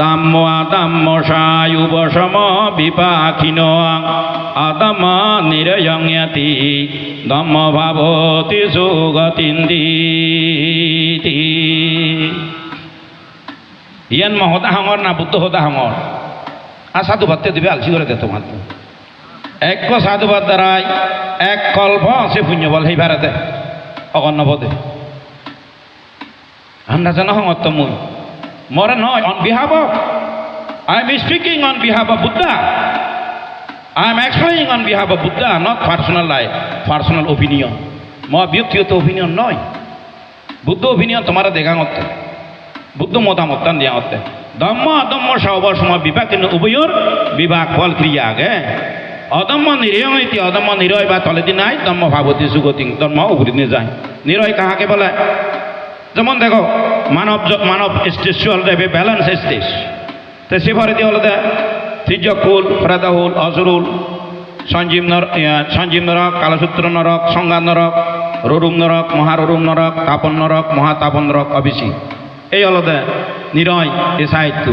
দাম্য আদাম্য সায়ুবসম বিপাখিন আদম নিরয়ংয়তি দম্ম ভাবতি সুগতিন্দিতি ইয়ান মহতা হাঙর না বুদ্ধ হতা হাঙর আর সাধু ভাবতে দিবে আলসি করে দে তোমার। এক সাধুবাদ দ্বারাই এক কল্প সে পুণ্য বল সেই ভারতে অগণ্য পদে আমরা জানো হঙত মুই মরে নয় on behalf of I am speaking on behalf of Buddha I am explaining on behalf of Buddha not personal life personal opinion মই ব্যক্তিগত ওপিনিয়ন নয় বুদ্ধ ওপিনিয়ন তোমার দেখা করতে বুদ্ধ মতামত দিয়া করতে ধম্ম অদম্য সহবর সময় বিভাগ উভয়র বিভাগ ফল ক্রিয়া আগে অদম্য নিরয় ইতি অদম্য নিরয় বা তলেদি নাই দম্য ভাবতী সুগতি উভরি নিয়ে যায় নিরয় কাহাকে বলে যেমন দেখো, মানব মানব স্টেচুয়াল টাইপে ব্যালেন্স স্টেজ তো সে ভরে দিয়ে হলো ত্রিজকুল ফ্রাদাহুল অজরুল সঞ্জীব নর সঞ্জীব নরক, কালসূত্র নরক সংঘাত নরক, রুরুম নরক মহারুম নরক, তাপন নরক, মহাতাপন নরক, অবিসি। এই হলো দে, নিরয় এ সাহিত্য।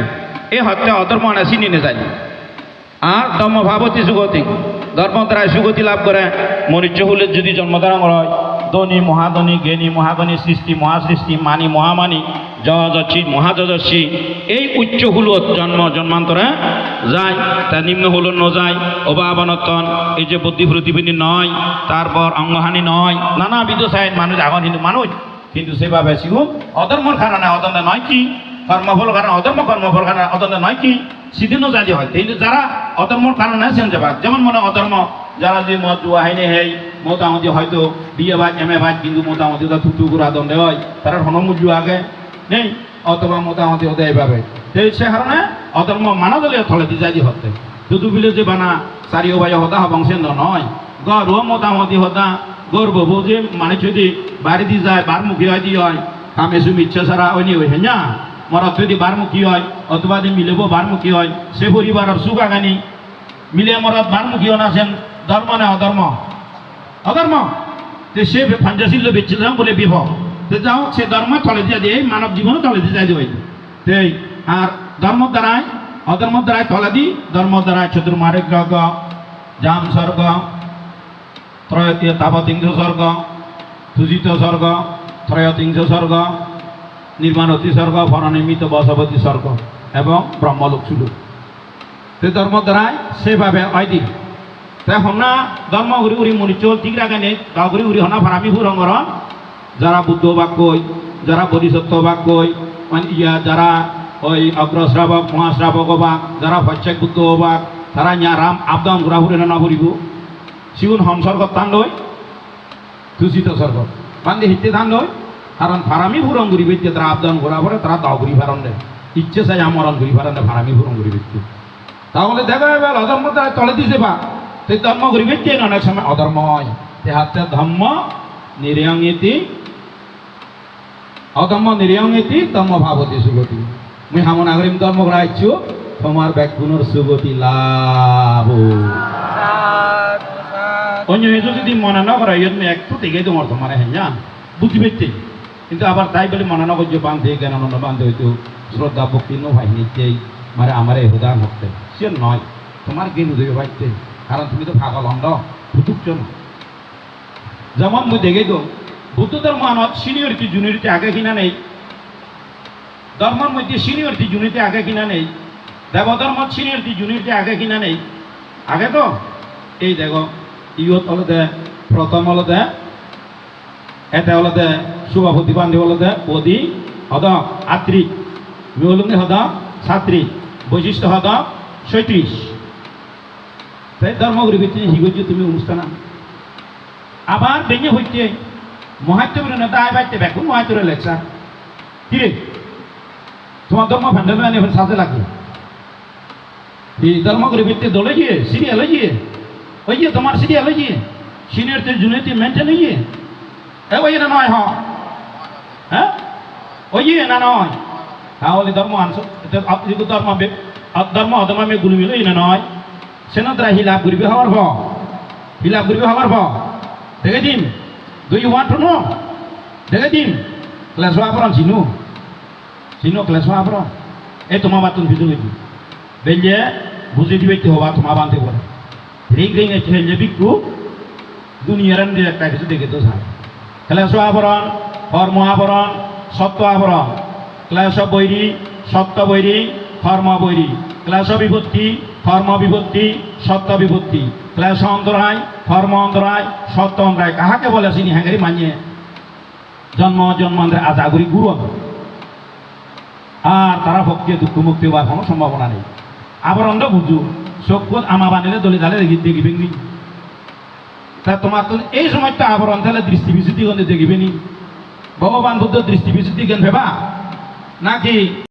এই হত্যা অধর্ম আনাসি নিনে যায় আর ধর্ম ভাবতী সুগতি। ধর্ম দ্বারা সুগতি লাভ করে, মনুষ্য হলে যদি জন্মধারণ হয় ধনী মহাধনী জ্ঞানী মহাগণী সৃষ্টি, মহাসৃষ্টি, মানি, মহামানী যশী মহাযশী এই উচ্চ হুলত জন্ম, জন্মান্তরে যায়, তা নিম্ন হুলত নযায় অভাবনতন, এই যে বুদ্ধি প্রতিবিধি নয়, তারপর অঙ্গহানি নয়, নানাবিধ সাইড মানুষ আগন হিন্দু মানুষ, কিন্তু সেভাবে শিখু অধর্মর কারণে অদন্ত নয় কি? কর্মফল কারণে, অধর্ম কর্মফল কারণে অদন্ত নয় কি? সেদিনও জাতি হয়, কিন্তু যারা অধর্মর কারণে সেন যাবা যেমন মনে অধর্ম, যারা যে মত জুয়া হেই মোটামুটি হয়তো বিয়ে বাজ এম এ বাজ কিন্তু মোটামুটি ওটা থুতু করে দণ্ডে হয় তারা হনমুজু আগে, নেই? অথবা মোটামুটি ওদের এইভাবে। তো সে কারণে অধর্ম মানা দলীয় থলে দি হতে দুদু বিলে যে বানা চারিও বাই হতা হবংসে নয়। গর্ব মোটামুটি হতা গর্ব যে মানে যদি বাড়ি দি যায় বার মুখী হয় দি হয় কামে সুমি ইচ্ছা ছাড়া অন্য হয়ে না। মরত যদি বারমুখী হয়, অথবা যদি মিলেব বারমুখী হয়, সে পরিবারের সুখ আগানি। মিলে মরত বারমুখী আছেন ধর্ম না অধর্ম। অধর্ম সে ফাঞ্জাশীল্য বেঁচে যাও বলে বিভ তো যাও সে ধর্ম তলে দিয়ে দিয়ে মানব জীবনও তলে দিয়ে যাই দেয় সেই আর ধর্ম দ্বারাই অধর্ম দ্বারাই তলে দি ধর্ম দ্বারাই চতুর্মারিক গ্রহ জাম স্বর্গ ত্রয়তীয় তাবতিংশ স্বর্গ সুজিত স্বর্গ ত্রয়তিংশ স্বর্গ নির্মাণতী স্বর্গ ফরনিমিত বসবতী স্বর্গ এবং ব্রহ্মলোক সুলোক সে ধর্ম দ্বারাই সেভাবে অয়দি হনা ধর্ম ঘুরি ঘুরি মনি চল, ঠিক রাখে নেই। গাঁও ঘুরি ঘুরি হনা ফারামি ফুরঙ্গর যারা বুদ্ধ বাক কই যারা বোধিসত্ত্ব বাক কই মানে ইয়া যারা ওই অগ্রশ্রাবক মহাশ্রাবক বাক যারা ভৈশ্যাক বুদ্ধ বাক তারা ইয়া রাম আবদাম ঘুরা ঘুরি না ঘুরিব সিগুন হংসর্গ টান লয়, দূষিত স্বর্গ বান্ধে হিতে ধান লয় কারণ ফারামি ফুরং ঘুরি বেচছে তারা আবদান ঘোরা পরে তারা দাও ঘুরি ফারন দেয় ইচ্ছে চাই আমরণ ঘুরি দেয় ফারামি ফুরং ঘুরি বেচছে তাহলে দেখা যাবে তারা তলে দিছে বা। সেই ধর্ম ঘুরি বেচছে অনেক সময় অধর্ম হয় তে হাতে ধর্ম নিরয়ঙ্গিতি, অধর্ম নিরয়ঙ্গিতি, ধর্ম ভাবতী সুগতি। মুই হামনা করিম ধর্ম রাইছু তোমার ব্যাগুণর সুগতি লাভ। অন্য যদি মনে না করা ইয়ে তুমি একটু দেখে তোমার তোমার হ্যাঁ জান বুঝি পেতে কিন্তু আবার তাই বলে মনে না করছে বান্ধে জ্ঞান আনন্দ বান্ধে হয়তো শ্রদ্ধা, ভক্তি, নো ভাই নিতেই মানে আমার এই হুদান হতে সে নয়, তোমার উদয় পাইতে কারণ তুমি তো ভাগল অন্ধ ফুটুকছ না যেমন মুই দেখে তো বুদ্ধ ধর্ম আনত সিনিয়রিটি জুনিয়রিটি আগে কিনা নেই। ধর্মের মধ্যে সিনিয়রিটি জুনিয়রিটি আগে কিনা নেই। দেবধর্ম সিনিয়রিটি জুনিয়রিটি আগে কিনা নেই। আগে তো? এই দেখো ইয়ত হলতে প্রথম হলতে এতে হলতে সভাপতি বান্ধব হলতে পদি হদ, আত্রি। মিহলুঙ্গি হদ, ছাত্রী। বৈশিষ্ট্য হদ সৈত্রিশ তাই ধর্মগুরি ভিত্তি হিগজ তুমি অনুষ্ঠান আবার বেঞ্জে হইতে মহাত্ম নেতা আয় বাইতে বেকুন মহাত্মরে লেকচার কিরে তোমার ধর্ম ফান্ডামে আনি সাথে লাগবে এই ধর্মগুরি ভিত্তি দলে গিয়ে সিরিয়ালে গিয়ে ওই যে তোমার সিরিয়াল ওই যে সিনিয়র তে জুনিয়র মেনটেন হইয়ে এ ওই না নয় হ্যাঁ ওই না নয় তাহলে ধর্ম আনছো ধর্ম বে- আ- ধর্ম অধর্ম আমি গুলি মিলে না নয় সেন দ্বারা হিলাপ করিবে হওয়ার ভ হিলাপ করিবে হওয়ার ভ দেখে দিন। দুই ওয়ান টু নো দেখে দিন। ক্লাস হওয়ার পর চিনু। চিনু ক্লাস হওয়ার পর এই তোমার বাতুন ভিজু গেছি বেলিয়ে বুঝে দিবে কি হবা তোমার বানতে পারে রিং রিং এসে হেলে বিকু। দুনিয়ার একটা কিছু দেখে তো যায় ক্লেশ আবরণ কর্ম আবরণ সত্য আবরণ ক্লেশ বৈরী সত্য বৈরী কর্ম বৈরী ক্লেশ বিভক্তি কর্ম বিভক্তি, সত্য বিভক্তি। ক্লেশ অন্তরায় কর্ম অন্তরায়, সত্য অন্তরায়। কাহাকে বলে চিনি? হ্যাঙ্গারি মানিয়ে। জন্ম জন্মান্তরে আজাগুরি গুরু হবে। আর তারা ভক্তি, দুঃখ, মুক্তি হওয়ার কোনো সম্ভাবনা নেই। আবার অন্ধ বুঝু চক্ষু আমা বানিলে দলি দালে দেখি দেখিবে নি তা তোমার তো এই সময়টা আবরণ তাহলে দৃষ্টি বিশুদ্ধি গন্ধে দেখিবে নি ভগবান বুদ্ধ দৃষ্টি বিশুদ্ধি জ্ঞান ভেবা। নাকি